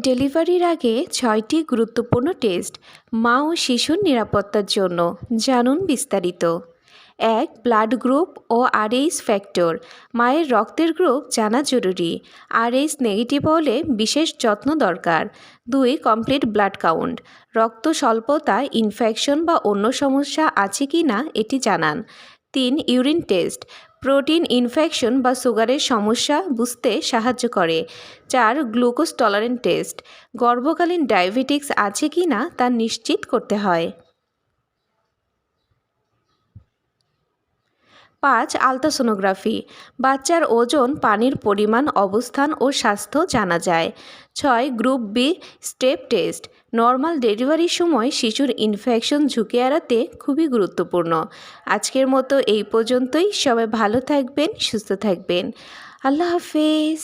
ডেলিভারির আগে ছয়টি গুরুত্বপূর্ণ টেস্ট মা ও শিশুর নিরাপত্তার জন্য জানুন বিস্তারিত। এক, ব্লাড গ্রুপ ও আরএইচ ফ্যাক্টর। মায়ের রক্তের গ্রুপ জানা জরুরি। আরএইচ নেগেটিভ হলে বিশেষ যত্ন দরকার। দুই, কমপ্লিট ব্লাড কাউন্ট। রক্ত স্বল্পতা, ইনফেকশন বা অন্য সমস্যা আছে কি না এটি জানান। তিন, ইউরিন টেস্ট। প্রোটিন ইনফেকশন বা সুগারের সমস্যা বুঝতে সাহায্য করে। চার, গ্লুকোজ টলারেন্ট টেস্ট। গর্ভকালীন ডায়াবেটিক্স আছে কি না তা নিশ্চিত করতে হয়। পাঁচ আলতাসোনোগ্রাফি, বাচ্চার ওজন, পানির পরিমাণ, অবস্থান ও স্বাস্থ্য জানা যায়। ছয় group B step test, normal ডেলিভারির সময় শিশুর ইনফেকশন ঝুঁকি এড়াতে খুবই গুরুত্বপূর্ণ। আজকের মতো এই পর্যন্তই। সবাই ভালো থাকবেন, সুস্থ থাকবেন। আল্লাহ হাফেজ।